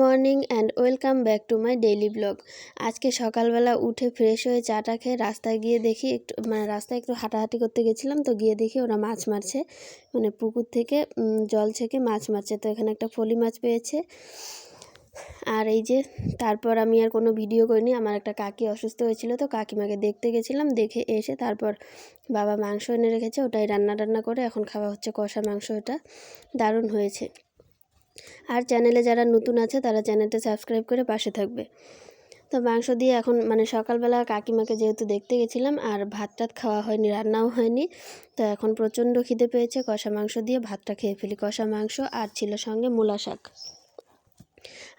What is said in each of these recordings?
Morning and welcome back to my daily blog. আজকে সকালবেলা উঠে ফ্রেশ হয়ে চাটা খেয়ে রাস্তায় গিয়ে দেখি একটু মানে রাস্তায় একটু হাঁটাহাঁটি করতে গেছিলাম তো গিয়ে দেখি ওরা মাছ মারছে। মানে পুকুর থেকে জল ছেঁকে মাছ মারছে। তো এখানে একটা ফলি মাছ পেয়েছে। আর এই যে, তারপর আমি আর কোনো ভিডিও করিনি। আমার একটা কাকি অসুস্থ হয়েছিল তো কাকিমাকে দেখতে গেছিলাম, দেখে এসে তারপর বাবা মাংস এনে রেখেছে। ওটাই রান্না টান্না করে এখন খাওয়া হচ্ছে কষা মাংস ওটা দারুণ হয়েছে। আর চ্যানেলে যারা নতুন আছে, তারা চ্যানেলটা সাবস্ক্রাইব করে পাশে থাকবে। তো মাংস দিয়ে এখন মানে সকালবেলা কাকিমাকে যেহেতু দেখতে গেছিলাম, আর ভাত টাত খাওয়া হয়নি, রান্নাও হয়নি, তো এখন প্রচণ্ড খিদে পেয়েছে, কষা মাংস দিয়ে ভাতটা খেয়ে ফেলি। কষা মাংস আর ছিল সঙ্গে মূলা শাক।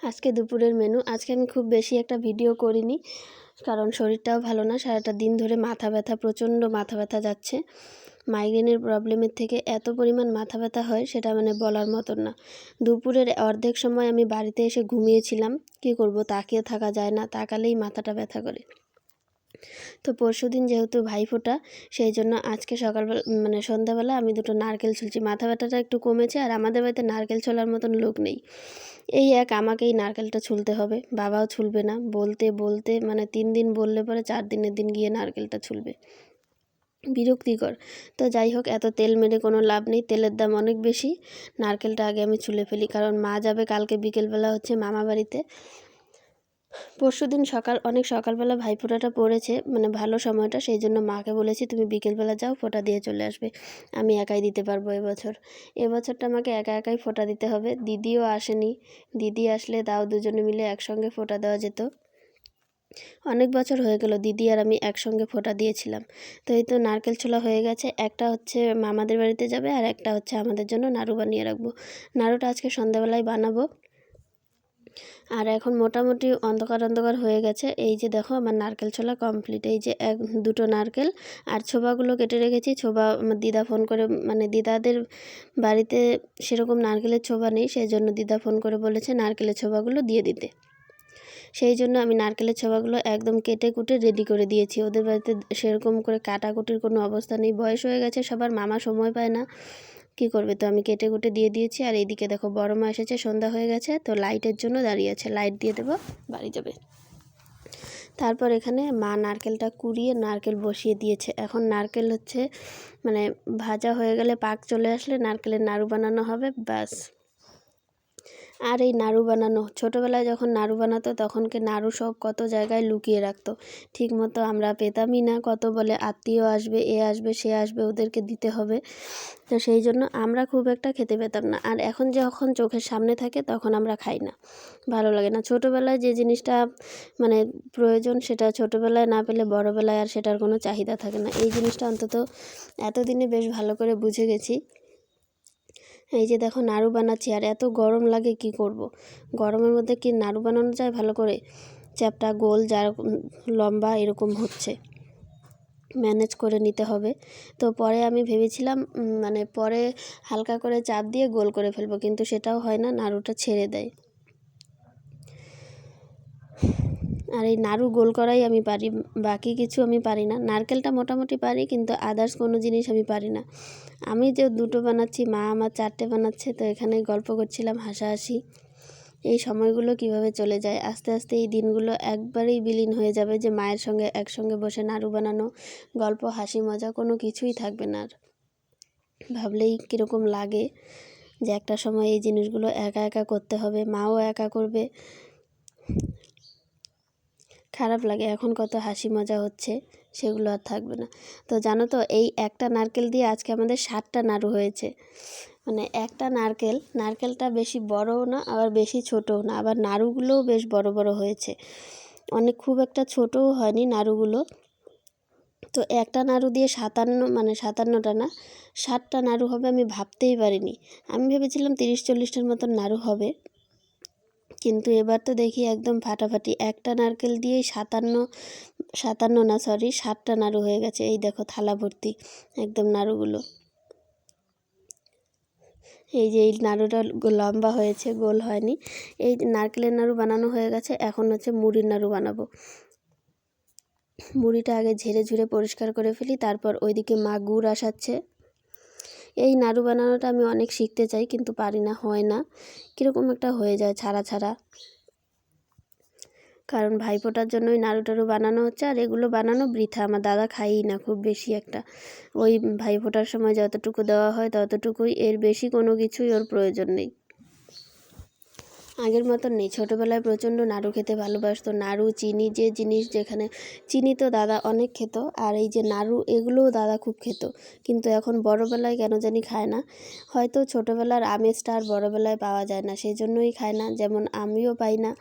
আজকে দুপুরের মেনু। আজকে আমি খুব বেশি একটা ভিডিও করিনি, কারণ শরীরটাও ভালো না, সারাটা দিন ধরে মাথা ব্যথা, প্রচণ্ড মাথা ব্যথা যাচ্ছে। মাইগ্রেনের প্রবলেমের থেকে এত পরিমাণ মাথা ব্যথা হয় সেটা মানে বলার মতন না। দুপুরের অর্ধেক সময় আমি বাড়িতে এসে ঘুমিয়েছিলাম। কী করব? তাকিয়ে থাকা যায় না, তাকালেই মাথাটা ব্যথা করে। তো পরশু দিন যেহেতু ভাইফোঁটা, সেই জন্য আজকে সকালবেলা মানে সন্ধ্যাবেলা আমি দুটো নারকেল ছুলছি। মাথা ব্যথাটা একটু কমেছে আর আমাদের বাড়িতে নারকেল ছোলার মতন লোক নেই। এই এক আমাকেই নারকেলটা ছুলতে হবে। বাবাও ছুলবে না। বলতে বলতে মানে তিন দিন বললে পরে চার দিনের দিন গিয়ে নারকেলটা ছুলবে। বিরক্তিকর। তো যাই হোক, এত তেল মেরে কোনো লাভ নেই, তেলের দাম অনেক বেশি। নারকেলটা আগে আমি ছুলে ফেলি, কারণ মা যাবে কালকে বিকেলবেলা হচ্ছে মামা বাড়িতে। পরশু দিন সকাল, অনেক সকালবেলা ভাইফোঁটাটা পড়েছে মানে ভালো সময়টা, সেই জন্য মাকে বলেছি তুমি বিকেলবেলা যাও, ফোঁটা দিয়ে চলে আসবে। আমি একাই দিতে পারব এবছর। এবছরটা আমাকে একা একাই ফোঁটা দিতে হবে। দিদিও আসেনি। দিদি আসলে তাও দুজনে মিলে একসঙ্গে ফোঁটা দেওয়া যেত। অনেক বছর হয়ে গেল, দিদি আর আমি একসঙ্গে ফোঁটা দিয়েছিলাম। তো এই তো নারকেল ছোলা হয়ে গেছে, একটা হচ্ছে মামাদের বাড়িতে যাবে আর একটা হচ্ছে আমাদের জন্য নাড়ু বানিয়ে রাখব। নাড়ুটা আজকে সন্ধ্যাবেলায় বানাবো। আর এখন মোটামুটি অন্ধকার অন্ধকার হয়ে গেছে, এই যে দেখো আমার নারকেল ছোলা কমপ্লিট এই যে এক, দুটো নারকেল আর ছোবাগুলো কেটে রেখেছি, ছোবা আমার দিদা ফোন করে মানে দিদাদের বাড়িতে সেরকম নারকেলের ছোবা নেই, সেই জন্য দিদা ফোন করে বলেছে নারকেলের ছোবাগুলো দিয়ে দিতে। সেই জন্য আমি নারকেলের ছোবাগুলো একদম কেটে কুটে রেডি করে দিয়েছি। ওদের বাড়িতে সেরকম করে কাটাকুটির কোনো অবস্থা নেই। বয়স হয়ে গেছে, সবার মামা সময় পায় না। কি করবে তো? আমি কেটে কুটে দিয়ে দিয়েছি। আর এইদিকে দেখো, বড় মা এসেছে, সন্ধ্যা হয়ে গেছে, তো লাইটের জন্য দাঁড়িয়ে আছে। লাইট দিয়ে দেবো, বাড়ি যাবে। তারপর এখানে মা নারকেলটা কুড়িয়ে নারকেল বসিয়ে দিয়েছে। এখন নারকেল হচ্ছে মানে ভাজা হয়ে গেলে পাক চলে আসলে নারকেলের নাড়ু বানানো হবে, ব্যাস। আর এই নাড়ু বানানো। ছোটোবেলায় যখন নাড়ু বানাতো, তখনকে নাড়ু সব কত জায়গায় লুকিয়ে রাখতো। ঠিক মতো আমরা পেতামই না, কত বলে আত্মীয় আসবে, এ আসবে, সে আসবে, ওদেরকে দিতে হবে। তো সেই জন্য আমরা খুব একটা খেতে পেতাম না। আর এখন যখন চোখের সামনে থাকে, তখন আমরা খাই না। ভালো লাগে না। ছোটোবেলায় যে জিনিসটা মানে প্রয়োজন, সেটা ছোটোবেলায় না পেলে বড়োবেলায় আর সেটার কোনো চাহিদা থাকে না। এই জিনিসটা অন্তত এতদিনে বেশ ভালো করে বুঝে গেছি। এই যে দেখো নাড়ু বানাচ্ছি, আর এত গরম লাগে কি করব। গরমের মধ্যে কি নাড়ু বানানো যায় ভালো করে? চ্যাপটা গোল যার লম্বা এরকম হচ্ছে। ম্যানেজ করে নিতে হবে। তো পরে আমি ভেবেছিলাম মানে পরে হালকা করে চাপ দিয়ে গোল করে ফেলব, কিন্তু সেটাও হয় না, নাড়ুটা ছেড়ে দেয়। আর এই নাড়ু গোল করাই আমি পারি, বাকি কিছু আমি পারি না। নারকেলটা মোটামুটি পারি, কিন্তু আদার্স কোনো জিনিস আমি পারি না। আমি যে দুটো বানাচ্ছি, মা আমার চারটে বানাচ্ছে, তো এখানে গল্প করছিলাম হাসাহাসি। এই সময়গুলো কীভাবে চলে যায়? আস্তে আস্তে এই দিনগুলো একবারেই বিলীন হয়ে যাবে যে মায়ের সঙ্গে একসঙ্গে বসে নাড়ু বানানো, গল্প, হাসি, মজা কোনো কিছুই থাকবে না আর। ভাবলেই কীরকম লাগে যে একটা সময় এই জিনিসগুলো একা একা করতে হবে, মাও একা করবে। খারাপ লাগে, এখন কত হাসি মজা হচ্ছে, সেগুলো আর থাকবে না। তো জানো তো, এই একটা নারকেল দিয়ে আজকে আমাদের সাতটা নাড়ু হয়েছে। মানে একটা নারকেল, নারকেলটা বেশি বড়ও না, আবার বেশি ছোটও না, আবার নাড়ুগুলোও বেশ বড় বড় হয়েছে। অনেক খুব একটা ছোটও হয়নি নাড়ুগুলো। তো একটা নাড়ু দিয়ে সাতান্ন মানে সাতান্নটা না ষাটটা নাড়ু হবে আমি ভাবতেই পারিনি। আমি ভেবেছিলাম তিরিশ চল্লিশটার মতন নাড়ু হবে। কিন্তু এবার তো দেখি একদম ফাটাফাটি। একটা নারকেল দিয়েই সাতান্ন সাতান্ন না সরি সাতটা নাড়ু হয়ে গেছে। এই দেখো থালা ভর্তি, একদম নাড়ুগুলো। এই যে এই নাড়ুটা লম্বা হয়েছে, গোল হয়নি। এই নারকেলের নাড়ু বানানো হয়ে গেছে, এখন হচ্ছে মুড়ির নাড়ু বানাবো। মুড়িটা আগে ঝেড়ে ঝুড়ে পরিষ্কার করে ফেলি, তারপর ওইদিকে মা গুড় আসাচ্ছে। এই নাড়ু বানানোটা আমি অনেক শিখতে চাই, কিন্তু পারি না, হয় না। কীরকম একটা হয়ে যায় ছাড়া ছাড়া। কারণ ভাইফোঁটার জন্যই নাড়ু টাড়ু বানানো হচ্ছে, আর এগুলো বানানো বৃথা। আমার দাদা খাইই না, খুব বেশি একটা। ওই ভাইফোঁটার সময় যতটুকু দেওয়া হয় ততটুকুই। এর বেশি কোনো কিছুই ওর প্রয়োজন নেই। আগের মতন নেই। ছোটোবেলায় প্রচণ্ড নাড়ু খেতে ভালোবাসতো। নাড়ু, চিনি, যে জিনিস যেখানে চিনি তো দাদা অনেক খেত, আর এই যে নাড়ু, এগুলোও দাদা খুব খেত। কিন্তু এখন বড়োবেলায় কেন জানি খায় না। হয়তো ছোটোবেলার আমেজটা আর বড়োবেলায় পাওয়া যায় না সেই জন্যই খায় না। যেমন আমিও পাই না,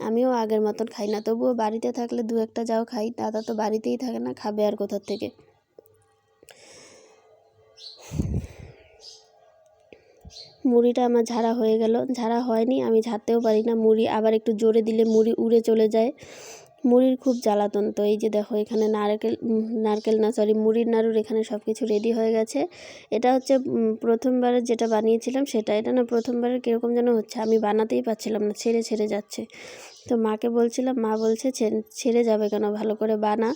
আমিও আগের মতন খাই না। তবুও বাড়িতে থাকলে দু একটা যাও খাই, দাদা তো বাড়িতেই থাকে না, খাবে আর কোথার থেকে? মুড়িটা আমার ঝাড়া হয়ে গেল। ঝাড়া হয়নি, আমি ঝাড়তেও পারি না। মুড়ি আবার একটু জোরে দিলে মুড়ি উড়ে চলে যায়। মুড়ির খুব জ্বালাতন। তো এই যে দেখো, এখানে নারকেল নারকেল না সরি মুড়ির নাড়ুর এখানে সব কিছু রেডি হয়ে গেছে। এটা হচ্ছে প্রথমবারের যেটা বানিয়েছিলাম সেটা, এটা না প্রথমবারের কীরকম যেন হচ্ছে, আমি বানাতেই পারছিলাম না, ছেড়ে ছেড়ে যাচ্ছে। তো মাকে বলছিলাম, মা বলছে ছেড়ে যাবে কেন? ভালো করে বানা।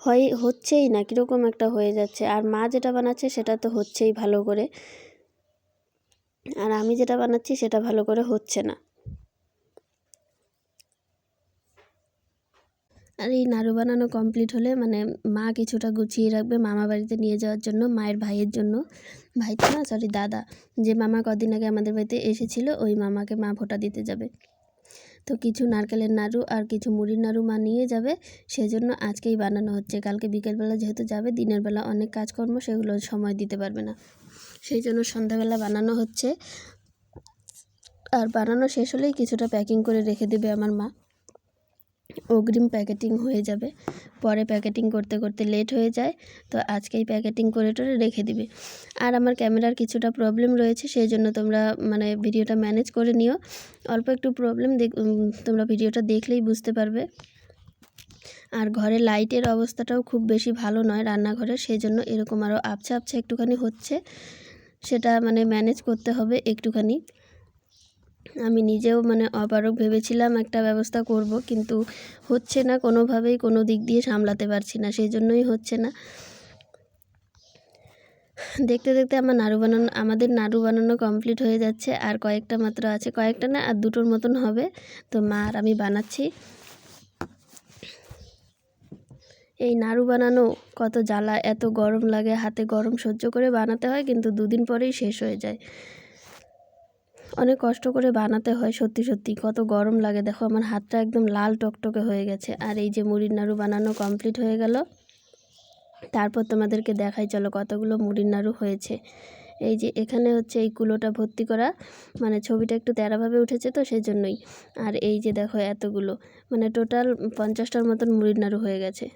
হয়, হচ্ছেই না, কীরকম একটা হয়ে যাচ্ছে। আর মা যেটা বানাচ্ছে সেটা তো হচ্ছেই ভালো করে। আর আমি যেটা বানাচ্ছি সেটা ভালো করে হচ্ছে না। আর এই নাড়ু বানানো কমপ্লিট হলে মানে মা কিছুটা গুছিয়ে রাখবে মামা বাড়িতে নিয়ে যাওয়ার জন্য, মায়ের ভাইয়ের জন্য। ভাই তো না সরি দাদা। যে মামা কদিন আগে আমাদের বাড়িতে এসেছিল, ওই মামাকে মা ভোটা দিতে যাবে। তো কিছু নারকেলের নাড়ু আর কিছু মুড়ির নাড়ু মা নিয়ে যাবে, সেজন্য আজকেই বানানো হচ্ছে। কালকে বিকেলবেলা যেহেতু যাবে, দিনের বেলা অনেক কাজকর্ম, সেগুলো সময় দিতে পারবে না। সেই জন্য সন্ধ্যাবেলা বানানো হচ্ছে। আর বানানো শেষ হলেই কিছুটা প্যাকিং করে রেখে দেবে আমার মা। অগ্রিম প্যাকেটিং হয়ে যাবে। পরে প্যাকেটিং করতে করতে লেট হয়ে যায়, তো আজকেই প্যাকেটিং করে টোরে রেখে দিবে। আর আমার ক্যামেরার কিছুটা প্রবলেম রয়েছে, সেই জন্য তোমরা মানে ভিডিওটা ম্যানেজ করে নিও। অল্প একটু প্রবলেম তোমরা ভিডিওটা দেখলেই বুঝতে পারবে। আর ঘরে লাইটের অবস্থাটাও খুব বেশি ভালো নয় রান্নাঘরে, সেই জন্য এরকম আরও আবছা আবছা একটুখানি হচ্ছে। সেটা মানে ম্যানেজ করতে হবে একটুখানি। আমি নিজেও মানে অপারক ভেবেছিলাম একটা ব্যবস্থা করব, কিন্তু হচ্ছে না, কোনোভাবেই কোনো দিক দিয়ে সামলাতে পারছি না সেই জন্যই হচ্ছে না। দেখতে দেখতে আমার নাড়ু বানানো, আমাদের নাড়ু বানানো কমপ্লিট হয়ে যাচ্ছে, আর কয়েকটা মাত্র আছে, কয়েকটা না, আর দুটোর মতন হবে। তো মা আর আমি বানাচ্ছি। এই নাড়ু বানানো কত জ্বালা, এত গরম লাগে, হাতে গরম সহ্য করে বানাতে হয়, কিন্তু দুদিন পরেই শেষ হয়ে যায়। অনেক কষ্ট করে বানাতে হয়, সত্যি সত্যি। কত গরম লাগে, দেখো আমার হাতটা একদম লাল টকটকে হয়ে গেছে। আর এই যে মুড়ির নাড়ু বানানো কমপ্লিট হয়ে গেল। তারপর তোমাদেরকে দেখাই, চলো কতগুলো মুড়ির নাড়ু হয়েছে। এই যে এখানে হচ্ছে এই কুলোটা ভর্তি করা মানে ছবিটা একটু তেরাভাবে উঠেছে তো সেই জন্যই আর এই যে দেখো এতগুলো মানে টোটাল পঞ্চাশটার মতন মুড়ির নাড়ু হয়ে গেছে।